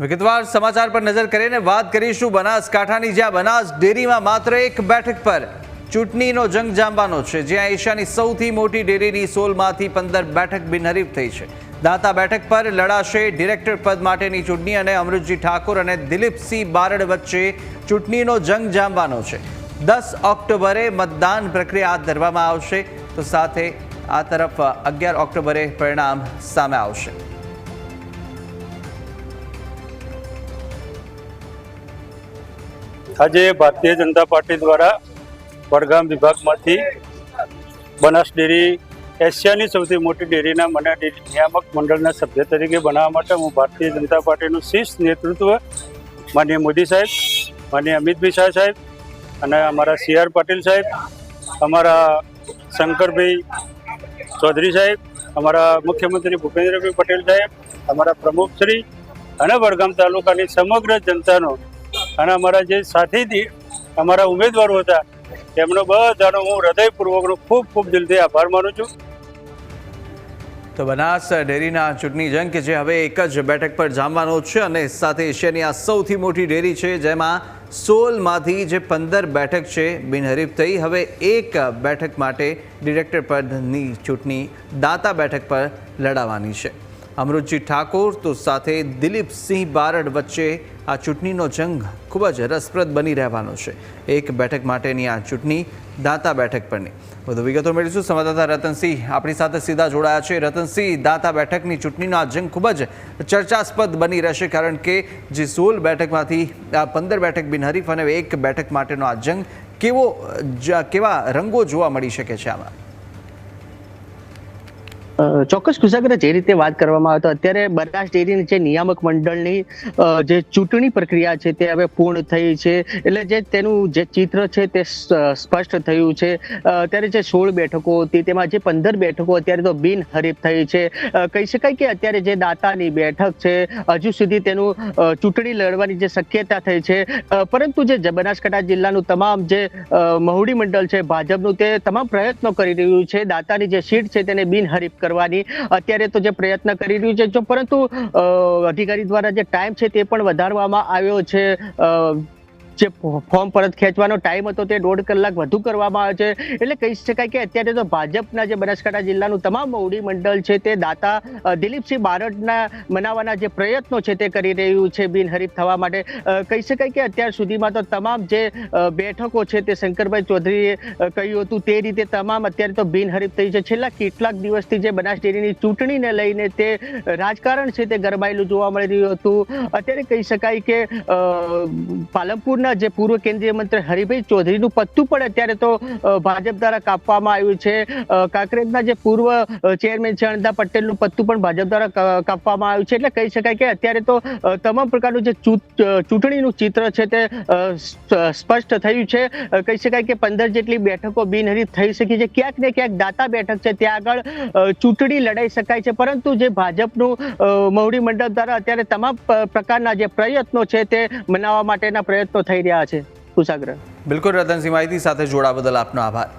વિગતવાર સમાચાર પર નજર કરીને વાત કરીશું બનાસકાંઠાની, જ્યાં બનાસ ડેરીમાં માત્ર એક બેઠક પર ચૂંટણીનો જંગ જામવાનો છે, જ્યાં એશિયાની સૌથી મોટી ડેરીની સોલમાંથી પંદર બેઠક બિનહરીફ થઈ છે. દાંતા બેઠક પર લડાશે ડિરેક્ટર પદ માટેની ચૂંટણી અને અમૃતજી ઠાકોર અને દિલીપસિંહ બારડ વચ્ચે ચૂંટણીનો જંગ જામવાનો છે. દસ ઓક્ટોબરે મતદાન પ્રક્રિયા હાથ ધરવામાં આવશે, તો સાથે આ તરફ અગિયાર ઓક્ટોબરે પરિણામ સામે આવશે. આજે ભારતીય જનતા પાર્ટી દ્વારા વડગામ વિભાગમાંથી બનાસ ડેરી, એશિયાની સૌથી મોટી ડેરીના મને નિયામક મંડળના સભ્ય તરીકે બનાવવા માટે હું ભારતીય જનતા પાર્ટીનું શીર્ષ નેતૃત્વ માનીય મોદી સાહેબ, માનીય અમિતભાઈ શાહ સાહેબ અને અમારા સી આર પાટીલ સાહેબ, અમારા શંકરભાઈ ચૌધરી સાહેબ, અમારા મુખ્યમંત્રી ભૂપેન્દ્રભાઈ પટેલ સાહેબ, અમારા પ્રમુખશ્રી અને વડગામ તાલુકાની સમગ્ર જનતાનો અને અમારા જે સાથીથી અમારા ઉમેદવારો હતા, તેમનો બધાનો હું હૃદયપૂર્વકનો ખૂબ ખૂબ દિલથી આભાર માનું છું. તો બનાસ ડેરીના ચૂંટણી જંગ કે જે હવે એક જ બેઠક પર જામવાનો છે અને સાથે એશિયાની આ સૌથી મોટી ડેરી છે, જેમાં સોલમાંથી જે પંદર બેઠક છે, બિનહરીફ થઈ, હવે એક બેઠક માટે ડિરેક્ટર પદની ચૂંટણી દાતા બેઠક પર લડાવવાની છે. અમૃતજી ઠાકોર તો સાથે દિલીપસિંહ બારડ વચ્ચે આ ચૂંટણીનો જંગ ખૂબ જ રસપ્રદ બની રહેવાનો છે. એક બેઠક માટેની આ ચૂંટણી દાંતા બેઠક પરની. વધુ વિગતો મેળવીશું. સંવાદદાતા રતનસિંહ આપણી સાથે સીધા જોડાયા છે. રતનસિંહ, દાંતા બેઠકની ચૂંટણીનો આ જંગ ખૂબ જ ચર્ચાસ્પદ બની રહેશે કારણ કે જે સોળ બેઠકમાંથી આ પંદર બેઠક બિનહરીફ અને એક બેઠક માટેનો આ જંગ કેવો કેવા રંગો જોવા મળી શકે છે આમાં? ચોક્કસ કુશાગ્ર જે રીતે વાત કરવામાં આવે તો અત્યારે બનાસ ડેરીની જે નિયામક મંડળની જે ચૂંટણી પ્રક્રિયા છે તે હવે પૂર્ણ થઈ છે. એટલે જે તેનું જે ચિત્ર છે તે સ્પષ્ટ થયું છે. અત્યારે જે સોળ બેઠકો હતી, તેમાં જે પંદર બેઠકો અત્યારે તો બિનહરીફ થઈ છે. કહી શકાય કે અત્યારે જે દાતાની બેઠક છે, હજુ સુધી તેનું ચૂંટણી લડવાની જે શક્યતા થઈ છે. પરંતુ જે બનાસકાંઠા જિલ્લાનું તમામ જે મહુડી મંડળ છે, ભાજપનું તે તમામ પ્રયત્નો કરી રહ્યું છે. દાતાની જે સીટ છે તેને બિનહરીફ કરવાની અત્યારે તો જે પ્રયત્ન કરી રહ્યું છે જો પરંતુ અધિકારી દ્વારા જે ટાઈમ છે તે પણ વધારવામાં આવ્યો છે. જે ફોર્મ પરત ખેંચવાનો ટાઈમ હતો તે દોઢ કલાક વધુ કરવામાં આવ્યો છે. એટલે કહી શકાય કે અત્યારે તો ભાજપના જે બનાસકાંઠા જિલ્લાનું તમામ મોવડી મંડળ છે તે દાતા દિલીપસિંહ બારડના મનાવવાના જે પ્રયત્નો છે તે કરી રહ્યું છે બિનહરીફ થવા માટે. કહી શકાય કે અત્યાર સુધીમાં તો તમામ જે બેઠકો છે તે શંકરભાઈ ચૌધરીએ કહ્યું હતું તે રીતે તમામ અત્યારે તો બિનહરીફ થઈ છે. છેલ્લા કેટલાક દિવસથી જે બનાસ ડેરીની ચૂંટણીને લઈને તે રાજકારણ છે તે ગરમાયેલું જોવા મળી રહ્યું હતું. અત્યારે કહી શકાય કે પાલનપુરના જે પૂર્વ કેન્દ્રીય મંત્રી હરિભાઈ ચૌધરીનું પત્તું પણ અત્યારે તો ભાજપ દ્વારા કાપવામાં આવ્યું છે. કાંકરેજના જે પૂર્વ ચેરમેન છે અણદા પટેલનું પત્તું પણ ભાજપ દ્વારા કાપવામાં આવ્યું છે. એટલે કહી શકાય કે અત્યારે તો તમામ પ્રકારનું જે ચૂંટણીનું ચિત્ર છે તે સ્પષ્ટ થયું છે. કહી શકાય કે પંદર જેટલી બેઠકો બિનહરીફ થઈ શકી છે. ક્યાંક ને ક્યાંક દાતા બેઠક છે. ત્યાં આગળ ચૂંટણી લડાઈ શકાય છે. પરંતુ જે ભાજપનું મહુડી મંડળ દ્વારા અત્યારે તમામ પ્રકારના જે પ્રયત્નો છે તે મનાવવા માટેના પ્રયત્નો થઈ રહ્યા છે. કુશાગ્ર. બિલકુલ રતનસિંહ માહિતી સાથે જોડા બદલ આપનો આભાર.